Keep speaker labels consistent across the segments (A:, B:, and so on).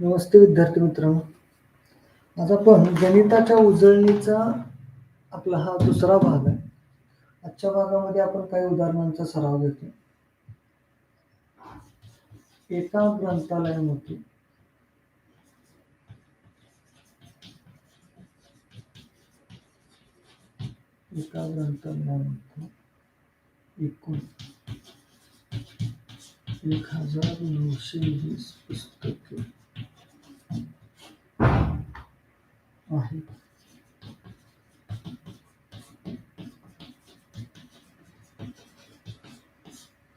A: नमस्ते विद्यार्थी मित्रांनो आज आपण गणिताच्या उजळणीचा आपला हा दुसरा भाग आहे. आजच्या भागामध्ये आपण काही उदाहरणांचा सराव घेतो. एका ग्रंथालयामध्ये एका ग्रंथालयामध्ये एकूण एक हजार नऊशे वीस पुस्तके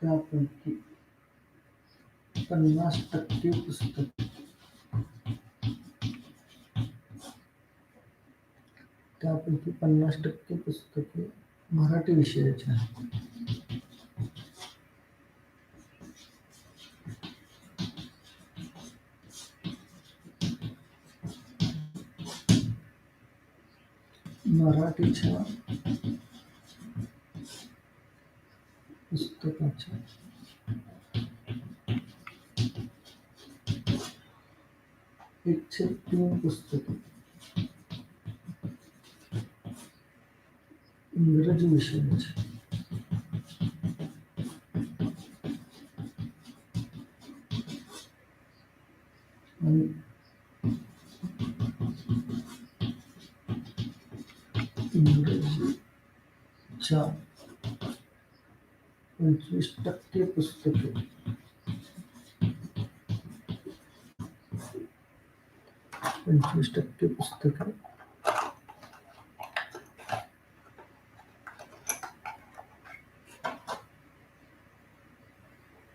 A: त्यापैकी पन्नास टक्के पुस्तके त्यापैकी पन्नास टक्के पुस्तके मराठी विषयाची आहेत मराठीच्या पुस्तकाच्या एकशे तीन पुस्तके इंग्रजी विषयाची आणि इंग्रजीच्या पंचवीस टक्के पुस्तके. पंचवीस टक्के पुस्तके.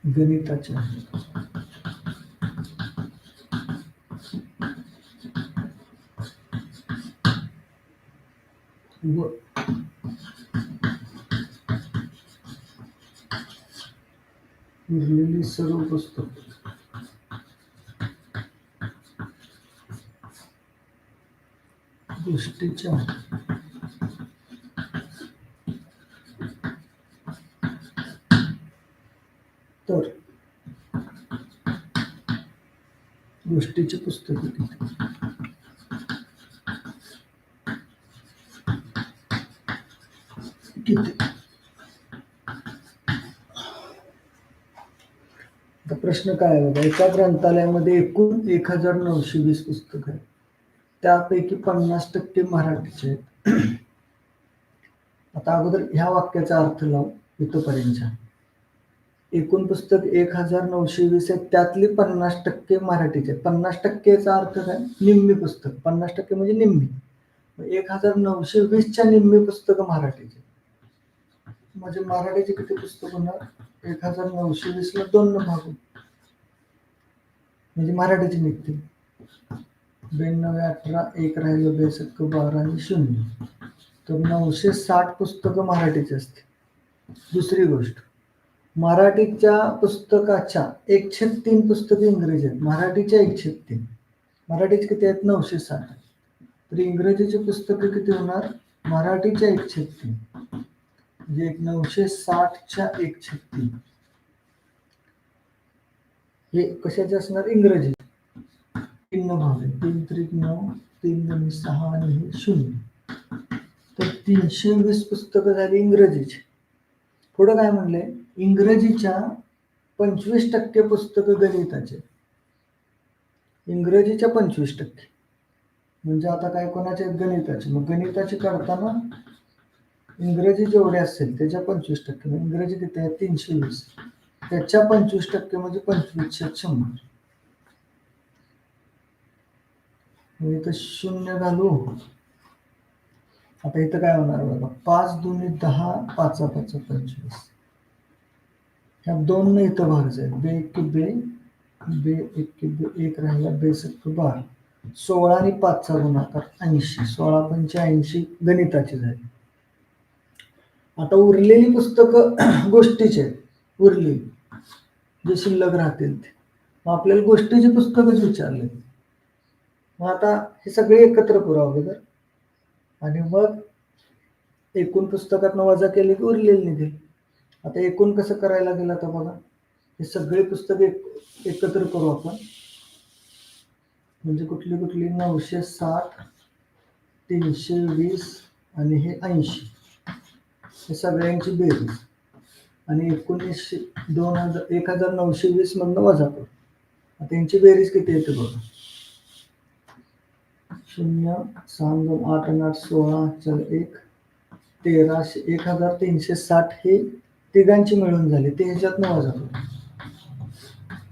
A: गणिताच्या. व लिहिलेली सर्व पुस्तके. गोष्टीच्या तर गोष्टीचे पुस्तक किती किती आता प्रश्न काय बघा? एका ग्रंथालयामध्ये एकूण एक हजार नऊशे वीस पुस्तक आहेत. त्यापैकी पन्नास टक्के मराठीचे आहेत. आता अगोदर ह्या वाक्याचा अर्थ लावू इथपर्यंतच्या एकूण पुस्तक एक हजार नऊशे वीस आहेत त्यातली पन्नास टक्के मराठीचे पन्नास टक्केचा अर्थ काय? निम्मी पुस्तक. पन्नास टक्के म्हणजे निम्मी. एक हजार नऊशे वीसच्या निम्मी पुस्तक मराठीचे म्हणजे मराठीचे किती पुस्तक होणार? एक हजार नऊशे वीसला दोन भाग म्हणजे मराठीची निघते. ब्याण्णव अठरा एक राहिलं बेसक्क बारा आणि शून्य. तर नऊशे साठ पुस्तकं मराठीची असतील. दुसरी गोष्ट मराठीच्या पुस्तकाच्या एकशे तीन पुस्तकं इंग्रजी आहेत. मराठीच्या एकशे तीन. मराठीचे किती आहेत? नऊशे साठ. तर इंग्रजीची पुस्तकं किती होणार? मराठीच्या एकशे तीन. म्हणजे एक नऊशे साठच्या एकशे तीन. हे कशाचे असणार? इंग्रजी. तीन भाग आहे तीन त्रिक नऊ तीन दोन सहा आणि हे शून्य. तर तीनशे वीस पुस्तकं झाली इंग्रजीची. पुढं काय म्हणले इंग्रजीच्या पंचवीस टक्के पुस्तकं गणिताचे. इंग्रजीच्या पंचवीस टक्के. म्हणजे आता काय कोणाचे? गणिताचे. मग गणिताचे करताना इंग्रजी जेवढे असेल त्याच्या पंचवीस टक्के. इंग्रजी किती आहे? तीनशे वीस. त्याच्या पंचवीस टक्के म्हणजे पंचवीसशे शंभर. इथं शून्य घालू. आता इथं काय होणार बघा? पाच दोन्ही दहा पाच पाच पंचवीस. ह्या दोन इथं भाग जाईल बे एक बे बे एक बे एक राहिला बे सत्तर बारा. सोळा आणि पाचचा गुणाकार ऐंशी. सोळा पंचे ऐंशी गणिताची झाली. आता उरलेली पुस्तकं गोष्टीचे आहेत. उरलेली. जे शिल्लक राहतील ते. मग आपल्याला गोष्टीची पुस्तकच विचारले. मग आता हे सगळे एकत्र करू अगोदर आणि मग एकूण पुस्तकातनं वजा केले की उरलेले निघेल. आता एकूण कसं करायला गेलं आता बघा. हे सगळे पुस्तक एक एकत्र करू आपण. म्हणजे कुठली कुठली? नऊशे साठ तीनशे वीस आणि हे ऐंशी. हे सगळ्यांची बेरीज. आणि एकोणीसशे दोन हजार एक हजार नऊशे वीस मधनं वजा करू. त्यांची बेरीज किती येते बघा. शून्य सहा दोन आठ आठ सोळा चल एक तेराशे एक हजार तीनशे साठ हे तिघांची मिळून झाली. ते ह्याच्यातनं वजा करू.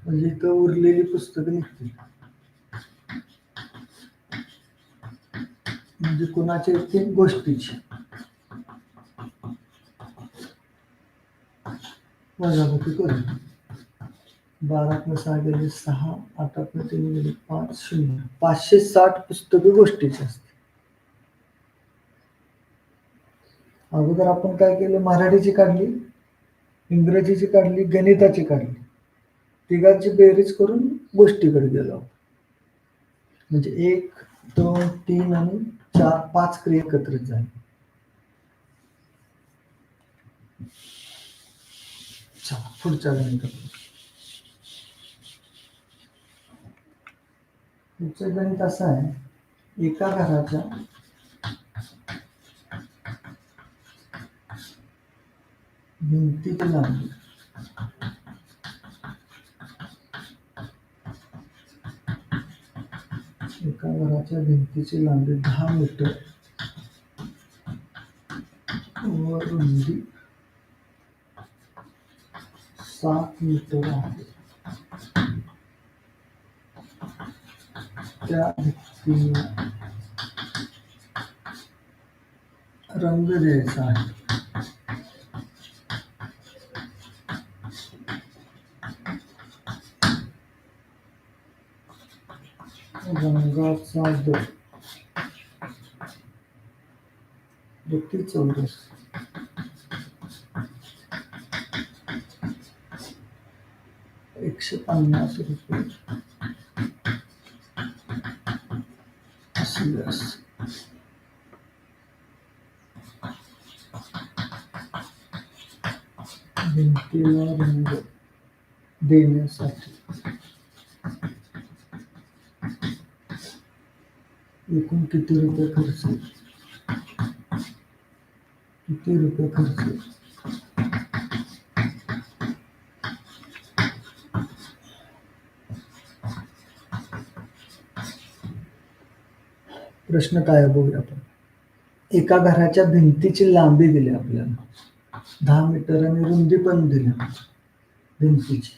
A: म्हणजे इथं उरलेली पुस्तकं निघतील. म्हणजे कुणाच्या इतकी गोष्टीची? वजाबाकी करू बारातनं सहा गेले सहा आठातनं तीन गेले पाच शून्य. पाचशे साठ पुस्तके गोष्टीची असते अगोदर आपण काय केलं? मराठीची काढली इंग्रजीची काढली गणिताची काढली. तिघांची बेरीज करून गोष्टीकडे गेलो आपण. म्हणजे एक दोन तीन आणि चार पाच क्रिया एकत्रित झाली. पुढच्या गणितात पुढचं गणित असं आहे एका घराच्या भिंतीची लांबी. एका घराच्या भिंतीची लांबी दहा मीटर व रुंदी. सात मीटर आहे त्या भिंतीला रंग द्यायचा आहे रंगाचा दर व्यक्ती चौरस एकशे पन्नास रुपये असले असं भिंतीला रंग देण्यासाठी एकूण किती रुपये खर्च येईल? किती रुपये खर्च येईल? प्रश्न काय बघूया आपण. एका घराच्या भिंतीची लांबी दिली आपल्याला. दहा मीटर आणि रुंदी पण दिली भिंतीची.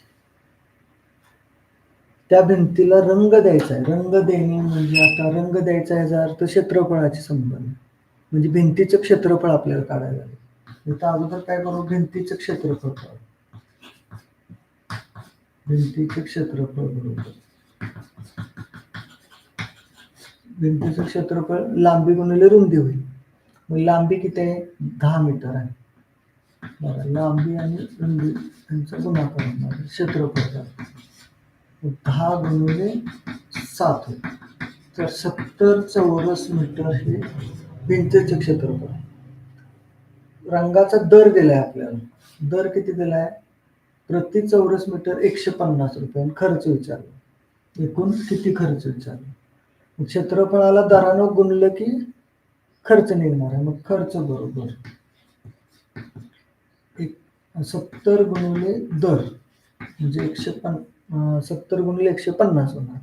A: त्या भिंतीला रंग द्यायचा आहे. रंग देणे म्हणजे आता रंग द्यायचा याचा अर्थ क्षेत्रफळाचे संबंध. म्हणजे भिंतीचं क्षेत्रफळ आपल्याला काढायला लागेल इथं अगोदर काय करू? भिंतीचं क्षेत्रफळ काढू. भिंतीचं क्षेत्रफळ बरोबर. भिंतीचं क्षेत्रफळ लांबी गुणिले रुंदी होईल. मग लांबी किती आहे? दहा मीटर आहे. बघा लांबी आणि रुंदी यांचा गुणाकार होणार क्षेत्रफळ दहा गुणिले सात होईल. तर सत्तर चौरस मीटर हे भिंतीचे क्षेत्रफळ आहे. रंगाचा दर दिलाय आपल्याला. दर किती दिलाय? प्रति चौरस मीटर एकशे पन्नास रुपये. खर्च विचारला. एकूण किती खर्च विचारला? क्षेत्रफळाला दरानं गुणलं की खर्च निघणार आहे. मग खर्च बरोबर. एक सत्तर गुणिले दर म्हणजे एकशे पन सत्तर गुणिले एकशे पन्नास होणार.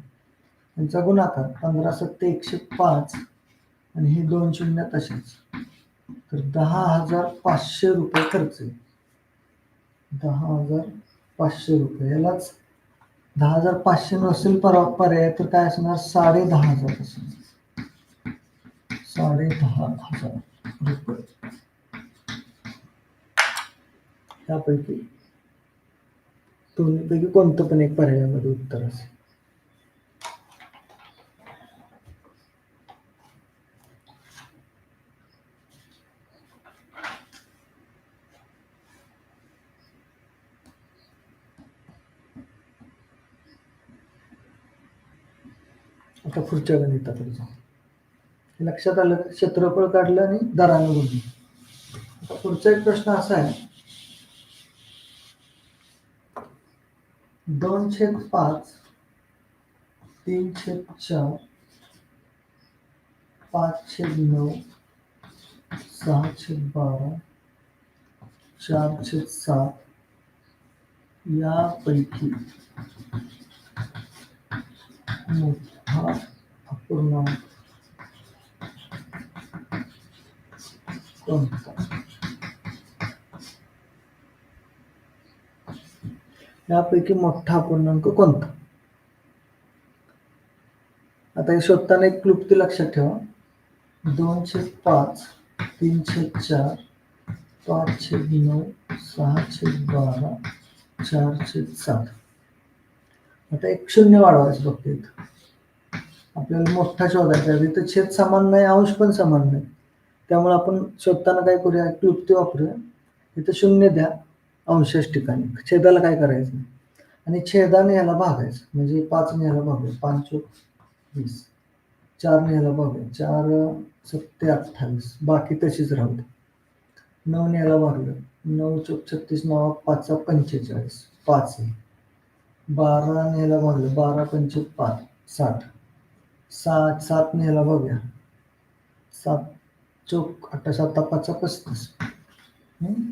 A: त्यांचा गुणाकार पंधरा सत्ते एकशे पाच आणि हे दोन शून्य तसेच. तर दहा हजार पाचशे रुपये खर्च दहा हजार पाचशे रुपये. यालाच दहा हजार पाचशे नसेल पर पर्याय तर काय असणार? साडे दहा हजार असणार. साडे दहा हजार रुपये. त्यापैकी दोन्हीपैकी कोणतं पण एक पर्यायामध्ये उत्तर असेल. आता पुढच्या गणिताकडे जाऊ लक्षात आलं क्षेत्रफळ काढलं आणि दराने गुणलं आता पुढचा एक प्रश्न असा आहे. दोन छेद पाच तीन छेद चार पाच छेद नऊ सहा छेद बारा चार छेद सात यापैकी मोठ अपूर्णांक कोणता यापैकी मोठा अपूर्णांक कोणता? आता हे शोधताना एक क्लुप्ती लक्षात ठेवा. दोनशे पाच तीनशे चार पाचशे नऊ सहाशे बारा चारशे सात. आता एक शून्य वाढवायचं फक्त इथं. आपल्याला मोठा शोधायचा आहे. इथं छेद समान नाही अंश पण समान नाही. त्यामुळे आपण शोधताना काय करूया? क्लुप्ती वापरूया. इथं शून्य द्या अंशाच ठिकाणी. छेदाला काय करायचं? नाही आणि छेदाने याला भागायचं. म्हणजे पाचने याला भागूया. पाच चोक वीस. चारने याला भागूया. चार सत्ते अठ्ठावीस. बाकी तशीच राहू दे नऊने याला भागलं. नऊ चोक छत्तीस नवा पाचचा पंचेचाळीस. पाच आहे. बाराने याला भागलं. बारा पंचे पाच साठ. सात सात नेला बघूया. सात चौक अठ्ठा सात पाचचा पस्तीस. हम्म?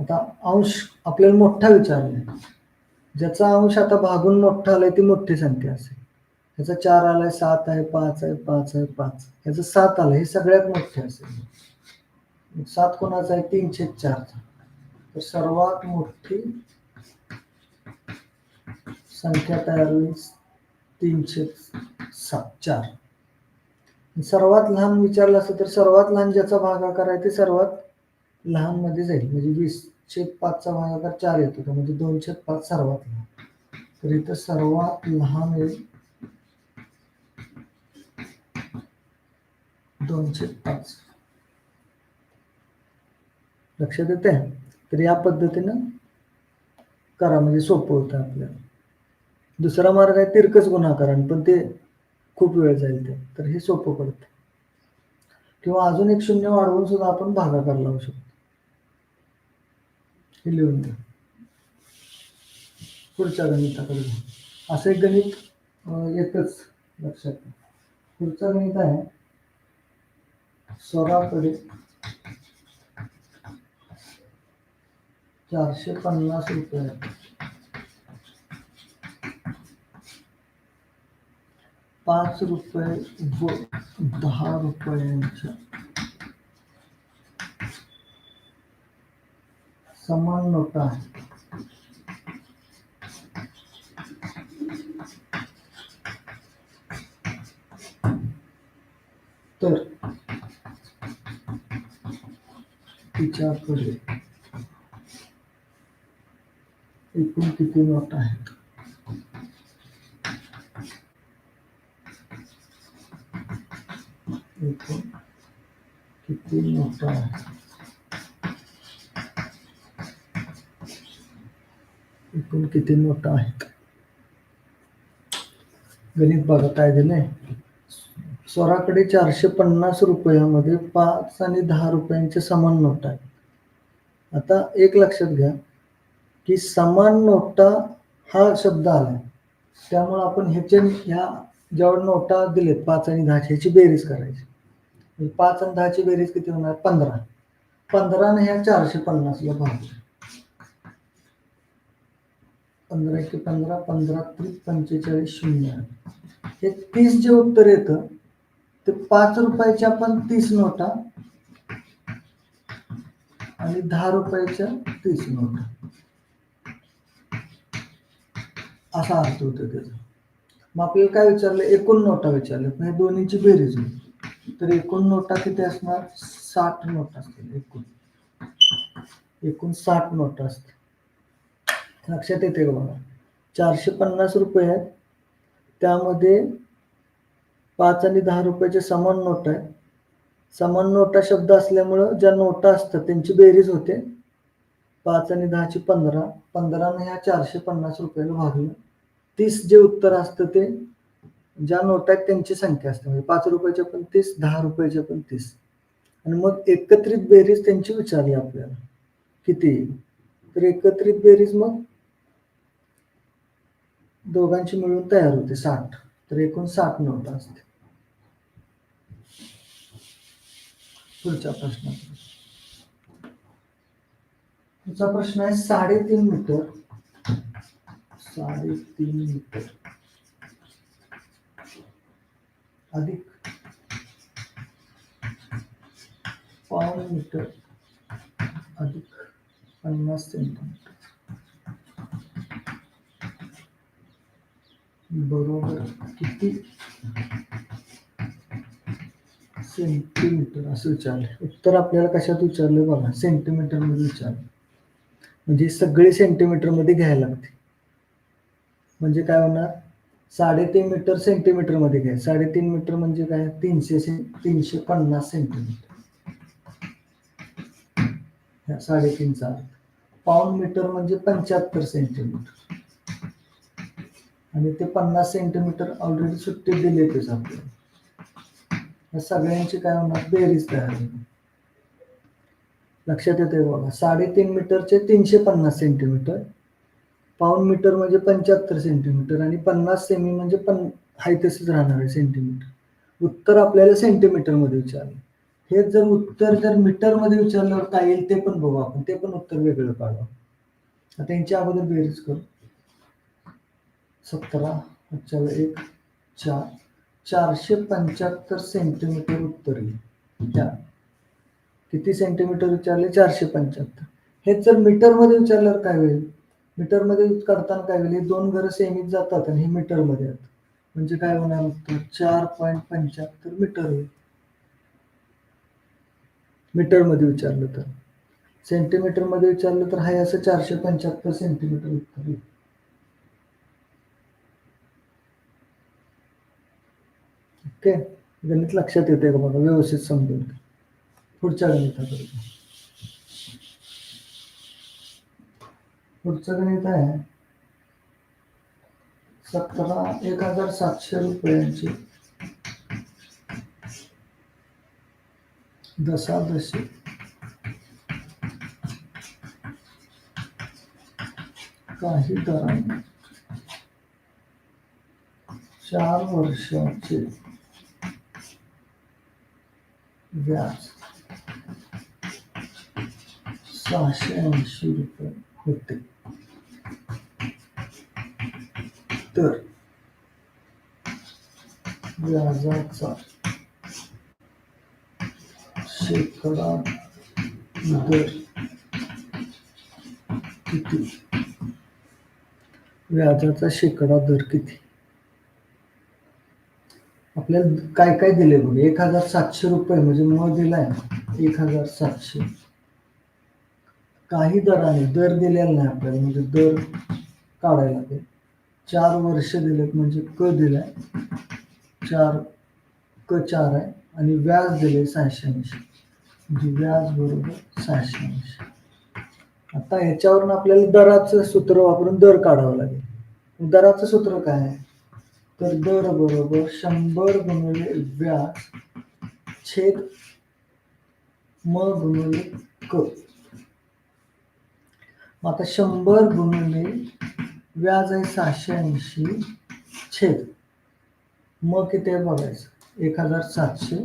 A: आता अंश आपल्याला मोठा विचारला ज्याचा अंश आता भागून मोठा आलाय ती मोठी संख्या असेल. ह्याचा चार आलाय सात आहे पाच आहे पाच आहे पाच. ह्याचं सात आलं हे सगळ्यात मोठे असेल. सात कोणाचा आहे? तीनशे चारचा. तर सर्वात मोठी संख्या तयार होईल तीनशे सात चार. सर्वात लहान विचारलं असतं तर सर्वात लहान ज्याचा भागाकार आहे ते सर्वात लहानमध्ये जाईल. म्हणजे वीस छेद पाचचा भागाकार चार येतो. का म्हणजे दोन छेद पाच सर्वात लहान. तर इथं सर्वात लहान येईल. दोन छेद पाच. लक्षात येते तर या पद्धतीनं करा. म्हणजे सोपं होतं आपल्याला. दुसरा मार्ग आहे तिरकस गुणाकारण पण ते खूप वेळ जाईल ते. तर हे सोपं पडतं. किंवा अजून एक शून्य वाढवून सुद्धा आपण भागाकार लावू शकतो. हे लिहून द्या पुढच्या गणिताकडे असं एक गणित येतच एकच लक्षात पुढचं गणित आहे स्वराकडे चारशे पन्नास रुपये. पाच रुपये व दहा रुपयांच्या समान नोटा आहेत तर तिच्याकडे एकूण किती नोटा आहेत? किती नोटा आहेत एकूण किती नोटा आहेत? गणित बघा काय दिलंय स्वराकडे चारशे पन्नास रुपयामध्ये पाच आणि दहा रुपयांचे समान नोटा आहेत. आता एक लक्षात घ्या की समान नोटा हा शब्द आलाय त्यामुळे आपण ह्याचे ह्या ज्यावर नोटा दिलेत पाच आणि दहाची ह्याची बेरीज करायची. म्हणजे पाच आणि दहाची बेरीज किती होणार? पंधरा. पंधरा पंधराने ह्या चारशे पन्नासला भाग पंधरा एके पंधरा पंधरा त्रिक पंचेचाळीस शून्य. हे तीस जे उत्तर येतं ते पाच रुपयाच्या पण तीस नोटा आणि दहा रुपयाच्या तीस नोटा. असा अर्थ होतो त्याचा. मग आपल्याला काय विचारलं? एकूण नोटा विचारलं हे म्हणजे दोन्हीची बेरीज होती. तर एकूण नोटा किती असणार? साठ नोटा असतील एकूण. एकूण साठ नोटा असतील. लक्षात येते का बघा? चारशे पन्नास रुपये आहेत. त्यामध्ये पाच आणि दहा रुपयाचे समान नोट आहे समान नोटा शब्द असल्यामुळं ज्या नोटा असतात त्यांची बेरीज होते. पाच आणि दहाची पंधरा. पंधरानं ह्या चारशे पन्नास रुपयाला भागलं. तीस जे उत्तर असतं ते ज्या नोट आहेत त्यांची संख्या असते म्हणजे पाच रुपयाच्या पण तीस दहा रुपयाच्या पण तीस. आणि मग एकत्रित बेरीज त्यांची विचारली आपल्याला. किती? तर एकत्रित बेरीज मग दोघांची मिळून तयार होते साठ. तर एकूण साठ नोट असते पुढच्या प्रश्नात. पुढचा प्रश्न आहे साडेतीन मीटर. साडेतीन मीटर. अधिक पाऊण मीटर अधिक पन्नास सेंटीमीटर. बरोबर किती सेंटीमीटर असं विचारलं उत्तर आपल्याला कशात विचारलं बघा सेंटीमीटरमध्ये विचारलं म्हणजे सगळे सेंटीमीटरमध्ये घ्यायला लागते. म्हणजे काय होणार? साडेतीन मीटर सेंटीमीटरमध्ये घ्या. साडेतीन मीटर म्हणजे काय? तीनशे तीनशे पन्नास सेंटीमीटर साडेतीनचा अर्थ. पाऊण मीटर म्हणजे पंच्याहत्तर सेंटीमीटर आणि ते पन्नास सेंटीमीटर ऑलरेडी सुट्टी दिलेतच आपल्याला. या सगळ्यांची काय होणार? बेरीज तयार लक्षात येते बघा. साडेतीन मीटरचे तीनशे पन्नास सेंटीमीटर पाऊंड मीटर म्हणजे पंच्याहत्तर सेंटीमीटर आणि पन्नास सेमी म्हणजे पण हाय तसंच राहणार आहे सेंटीमीटर. उत्तर आपल्याला सेंटीमीटरमध्ये विचारलं. हे जर उत्तर जर मीटरमध्ये विचारलं विचारल्यावर काय येईल ते पण बघू आपण. ते पण उत्तर वेगळं काढू. आता यांच्या अगोदर बेरीज करू. सतरा अच्छा एक चार. चारशे पंच्याहत्तर सेंटीमीटर उत्तर येईल. त्या. किती सेंटीमीटर विचारले? चारशे पंच्याहत्तर. हे जर मीटरमध्ये विचारल्यावर काय होईल? मीटरमध्ये करताना काय होईल? दोन घरं सेमीत जातात आणि हे मीटरमध्ये येतात म्हणजे काय होणार? उत्तर चार पॉईंट पंच्याहत्तर मीटर होईल. मीटरमध्ये विचारलं तर. सेंटीमीटरमध्ये विचारलं तर हाय असं चारशे पंच्याहत्तर सेंटीमीटर उत्तर येईल ओके? गणित लक्षात येते का बघा? व्यवस्थित समजून पुढच्या गणिताकडे पुढचं गणित आहे. सतरा एक हजार सातशे रुपयांची दशादशी. काही दराने चार वर्षाचे व्याज सहाशे ऐंशी रुपये होते. तर व्याजाचा शेकडा दर किती? व्याजाचा शेकडा दर किती? आपल्याला काय काय दिले बघ? एक हजार सातशे रुपये म्हणजे मग दिलाय एक हजार सातशे. काही दराने दर दिलेला नाही आपल्याला म्हणजे दर काढायला लागेल. चार वर्ष दिलेत म्हणजे क दिलाय. चार क चार आहे आणि व्याज दिले सहाशे ऐंशी. म्हणजे व्याज बरोबर सहाशे ऐंशी. आता ह्याच्यावरून आपल्याला दराचं सूत्र वापरून दर काढावं लागेल. दराचं सूत्र काय आहे? तर दर बरोबर शंभर गुणिले व्याज छेद म गुणिले क. मग आता शंभर गुणिले व्याज आहे सहाशे ऐंशी छेद. मग किती आहे बघायचं? एक हजार सातशे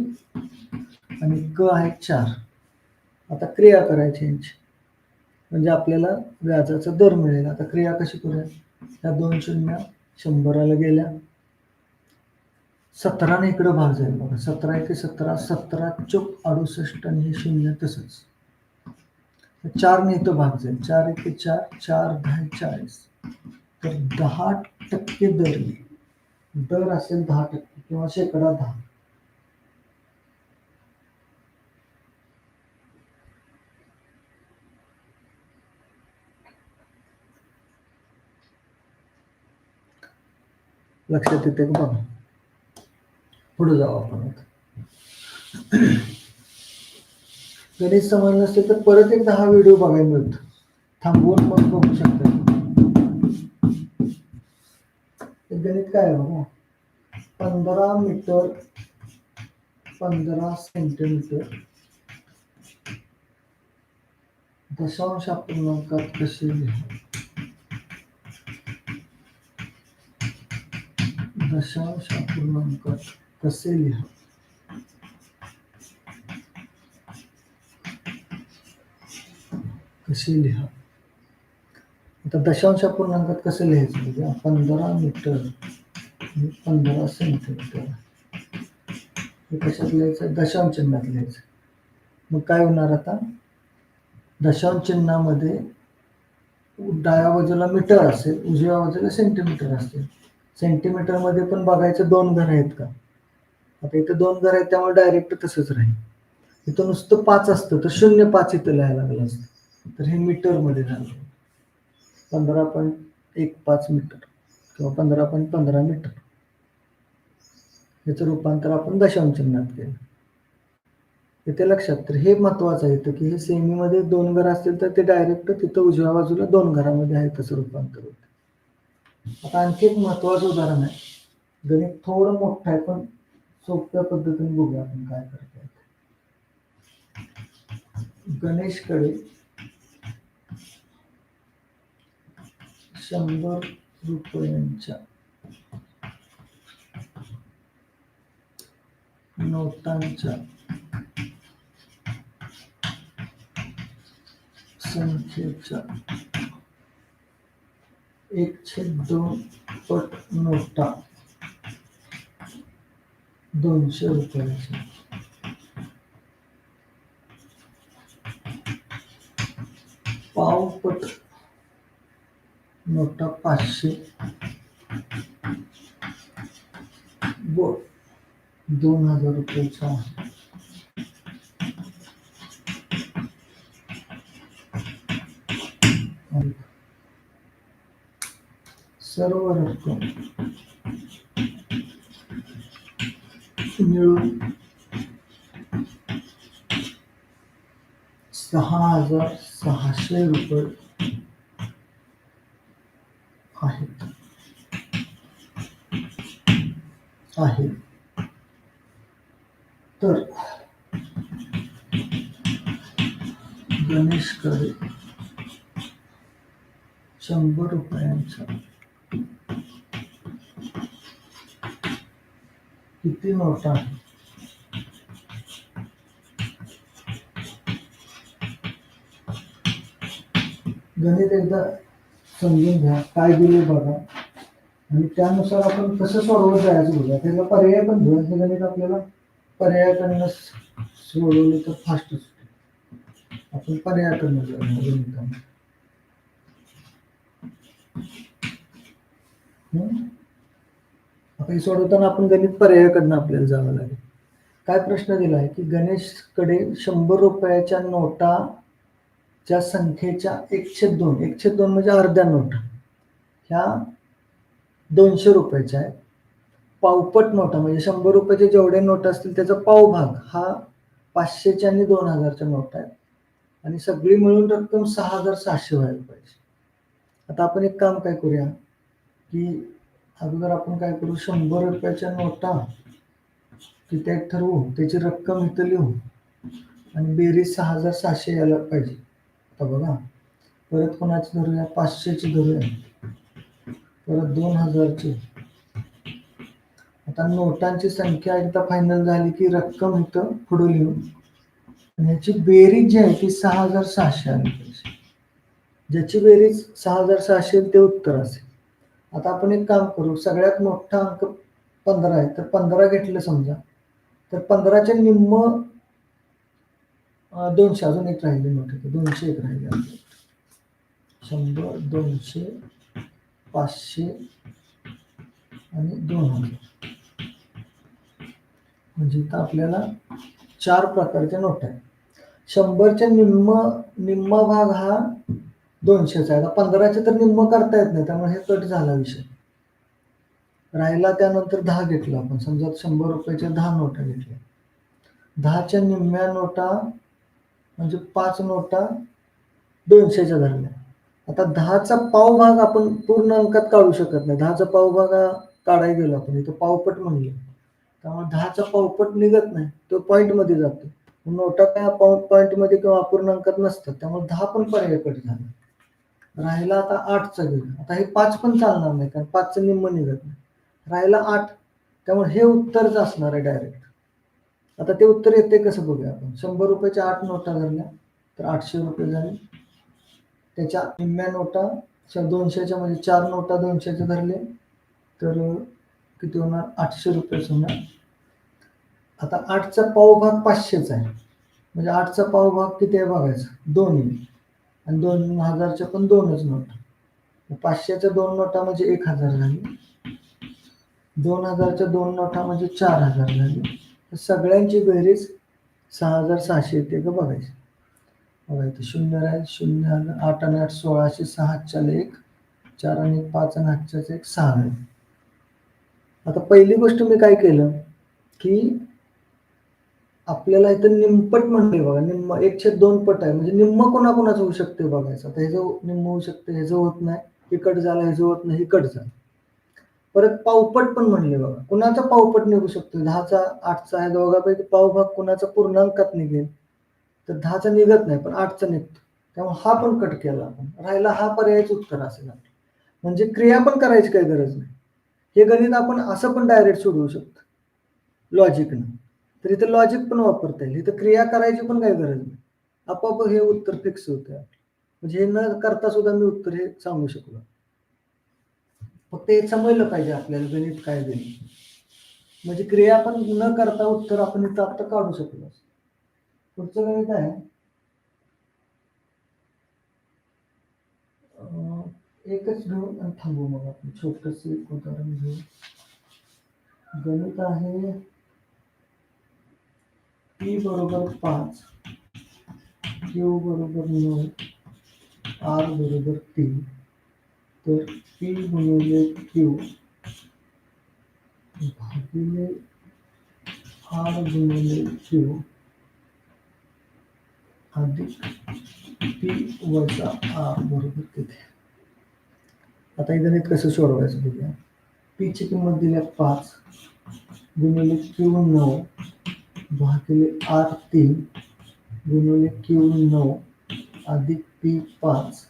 A: आणि क आहे चार. आता क्रिया करायची यांची. म्हणजे आपल्याला व्याजाचा दर मिळेल. आता क्रिया कशी करूया? ह्या दोन शून्य शंभराला गेल्या. सतराने इकडं भाग जाईल बघा. सतरा एके सतरा सतरा चोक अडुसष्ट आणि हे शून्य तसंच. चारने इथं भाग जाईल चार एके चार चार दहा चाळीस. तर दहा टक्के दर दर असेल दहा टक्के किंवा शेकडा दहा. लक्षात येते का बघा? पुढे जाऊ आपण आता. गणित समजलं नसते तर परत एक दहा व्हिडिओ बघायला मिळतो. थांबवून मग बघू शकतो. गणित काय आहे बघा पंधरा मीटर पंधरा सेंटीमीटर दशांश अपूर्णांकात कसे लिहा दशांश अपूर्णांकात कसे लिहा कसे लिहा आता दशांश पूर्णांकात कसं लिहायचं? म्हणजे पंधरा मीटर म्हणजे पंधरा सेंटीमीटर. हे कशात लिहायचं? दशांश चिन्हात लिहायचं. मग काय होणार आता? दशांश चिन्हामध्ये डाव्या बाजूला मीटर असेल उजव्या बाजूला सेंटीमीटर असेल. सेंटीमीटरमध्ये पण बघायचं दोन घर आहेत का? आता इथं दोन घर आहेत त्यामुळे डायरेक्ट तसंच राहील. इथं नुसतं पाच असतं तर शून्य पाच इथं लिहायला लागलं असतं. तर हे मीटरमध्ये झालं. पंधरा पॉईंट एक पाच मीटर किंवा पंधरा पॉईंट पंधरा मीटर याचं रूपांतर आपण दशांश चिन्हात केलं. इथे लक्षात तर हे महत्वाचं आहे तर की हे सेमीमध्ये दोन घर असतील तर ते डायरेक्ट तिथं उजव्या बाजूला दोन घरामध्ये आहे तसं रूपांतर होतं. आता आणखी एक महत्वाचं उदाहरण आहे. गणित थोडं मोठं आहे पण सोप्या पद्धतीने बघूया आपण काय करता गणेशकडे शंभर रुपयांच्या. नोटांच्या. संख्येच्या. एक छेद दोन पट नोटा. दोनशे रुपयांच्या. पावपट नोटा पाचशे व दोन हज़ार रुपयाचा सर्व रक्कम मिळून सहा हज़ार सहाशे रुपये आहे. तर गणेशकडे शंभर रुपयांचा किती नोट आहे? गणित एकदा समजून घ्या. काय दिले बघा. आणि त्यानुसार आपण कसं सोडवत जायचं बघा त्याला पर्याय पण घेऊया हे आपल्याला आपल्याला करणं सोडवलं तर फास्ट आपण पर्याय करणं म्हणजे आता हे सोडवताना आपण गणित पर्यायाकडनं आपल्याला जावं लागेल. काय प्रश्न दिला आहे की गणेशकडे शंभर रुपयाच्या नोटाच्या संख्येच्या एकशे दोन. एकशे दोन म्हणजे अर्ध्या नोटा. ह्या दोनशे रुपयाच्या आहेत. पावपट नोटा म्हणजे शंभर रुपयाचे जेवढे नोट असतील त्याचा पावभाग हा पाचशेच्या आणि दोन हजारच्या नोट आहेत. आणि सगळी मिळून रक्कम सहा हजार सहाशे व्हायला पाहिजे. आता आपण एक काम काय करूया की अगोदर आपण काय करू शंभर रुपयाच्या नोटा तिथे ठरवू त्याची रक्कम इथं लिहू आणि बेरीज सहा हजार सहाशे यायला पाहिजे. आता बघा परत कोणाची धरूया? पाचशेची धरूया. परत दोन हजारची. आता नोटांची संख्या एकदा फायनल झाली की रक्कम इथं पुढे लिहू याची बेरीज जी आहे ती सहा हजार सहाशे आली पाहिजे ज्याची बेरीज सहा हजार सहाशे ते उत्तर असेल. आता आपण एक काम करू सगळ्यात मोठा अंक पंधरा आहे तर पंधरा घेतलं समजा. तर पंधराच्या निम्म दोनशे अजून एक राहिले मोठे दोनशे एक राहिले शंभर दोनशे पाचशे आणि दोन हजार. म्हणजे इथं आपल्याला चार प्रकारच्या नोट आहेत. शंभरच्या निम्म निम्मा भाग हा दोनशेचा आहे. आता पंधराचे तर निम्म करता येत नाही त्यामुळे हे कट झाला विषय. राहिला त्यानंतर दहा घेतला आपण. समजा शंभर रुपयाच्या दहा नोटा घेतल्या दहाच्या निम्म्या नोटा म्हणजे पाच नोटा दोनशेच्या धरल्या. आता दहाचा पाव भाग आपण पूर्ण अंकात काढू शकत नाही. दहाचा पाव भाग हा काढायला गेलो आपण इथं पावपट म्हणले त्यामुळे दहाचा पावपट निघत नाही तो पॉईंटमध्ये जातो. नोटा काय पॉईंटमध्ये किंवा अपूर्णांकात नसतात त्यामुळे दहा पण पर्याय कट झाला राहिला आता आठचा गेला आता हे पाच पण चालणार नाही कारण पाचचं निम्म निघत नाही. राहिला आठ त्यामुळे हे उत्तरच असणार आहे डायरेक्ट आता ते उत्तर येते कसं बघूया आपण. शंभर रुपयाच्या आठ नोटा धरल्या तर आठशे रुपये झाले. त्याच्या निम्म्या नोटा दोनशेच्या म्हणजे चार नोटा दोनशेच्या धरले तर किती होणार? आठशे रुपयेच होणार आता आठचा पावभाग पाचशेचा आहे. म्हणजे आठचा पावभाग किती आहे बघायचा? दोन आणि दोन हजारच्या पण दोनच नोटा. पाचशेच्या दोन नोटा म्हणजे एक हजार झाली. दोन हजारच्या दोन नोटा म्हणजे चार हजार झाली. तर सगळ्यांची बेरीज सहा हजार सहाशे येते का बघायची? बघा इथे शून्य राहील शून्य आठ आणि आठ सोळाशे सहाच्या हातच्याला एक चार आणि एक पाच आणि हातच्याच एक सहा राहील. आता पहिली गोष्ट मी काय केलं? की आपल्याला इथं निमपट म्हणले बघा निम्म एकशे दोन पट आहे म्हणजे निम्म कोणाकोणाचं होऊ शकते बघायचं. आता ह्याचं निम्म होऊ शकते ह्याचं होत नाही इकट झालं ह्याचं होत नाही इकट झालं. परत पावपट पण म्हणले बघा. कुणाचा पावपट निघू शकतो? दहाचा आठचा आहे दोघांपैकी पावभाग कुणाचा पूर्णांकात निघेल? तर दहाचा निघत नाही पण आठचा निघतो. त्यामुळे हा पण कट केला आपण. राहिला हा पर्यायच उत्तर असेल आपलं. म्हणजे क्रिया पण करायची काही गरज नाही. हे गणित आपण असं पण डायरेक्ट सोडवू शकतो. लॉजिकनं तर इथं लॉजिक पण वापरता येईल. इथं क्रिया करायची पण काही गरज नाही. आपोआप हे उत्तर फिक्स होतं म्हणजे हे न करता सुद्धा मी उत्तर हे सांगू शकलो. फक्त हे समजलं पाहिजे आपल्याला गणित काय गणित म्हणजे क्रिया पण न करता उत्तर आपण इथं आता काढू शकलो पुढचं गणित आहे. एकच घेऊ थांबू मग आपण. छोटस एक उदाहरण घेऊ. गणित आहे पी बरोबर पाच क्यू बरोबर नऊ आर बरोबर तीन. तर पी गुणिले क्यू भागिले आर गुणिले क्यू अधिक पी वजा आर बरोबर तिथे. आता इथे कसं सोडवायचं बघूया. पीची किंमत दिल्या पाच. गुणिले क्यू नऊ. भागिले आर तीन. गुणिले क्यू नऊ. अधिक पी पाच.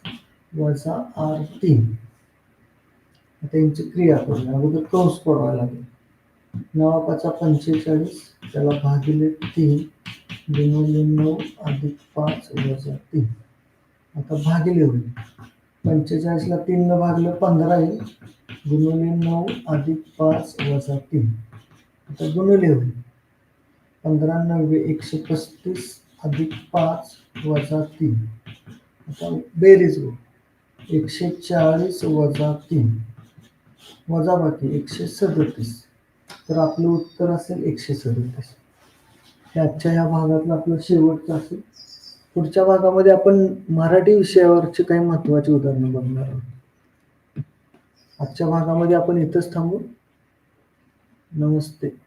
A: वजा आर तीन. आता यांची क्रिया करूया. अगोदर कंस पडवायला लागेल. नवापाचा पंचेचाळीस. त्याला भागिले तीन. गुणिले नऊ अधिक पाच वजा तीन. आता भागिले होईल पंचेचाळीसला तीननं भागलं पंधरा येईल. गुणिले नऊ अधिक पाच वजा तीन. आता गुणिले होईल. पंधरा नव्वे एकशे पस्तीस अधिक पाच वजा तीन. आता बेरीज गो एकशे चाळीस वजा तीन. वजा बाकी एकशे सदतीस. तर आपलं उत्तर असेल एकशे सदतीस. हे आजच्या या भागातलं आपलं शेवटचं असेल. पुढच्या भागामध्ये आपण मराठी विषयावरची काही महत्वाची उदाहरणं बघणार आहोत. आजच्या भागामध्ये आपण इथंच थांबू. नमस्ते.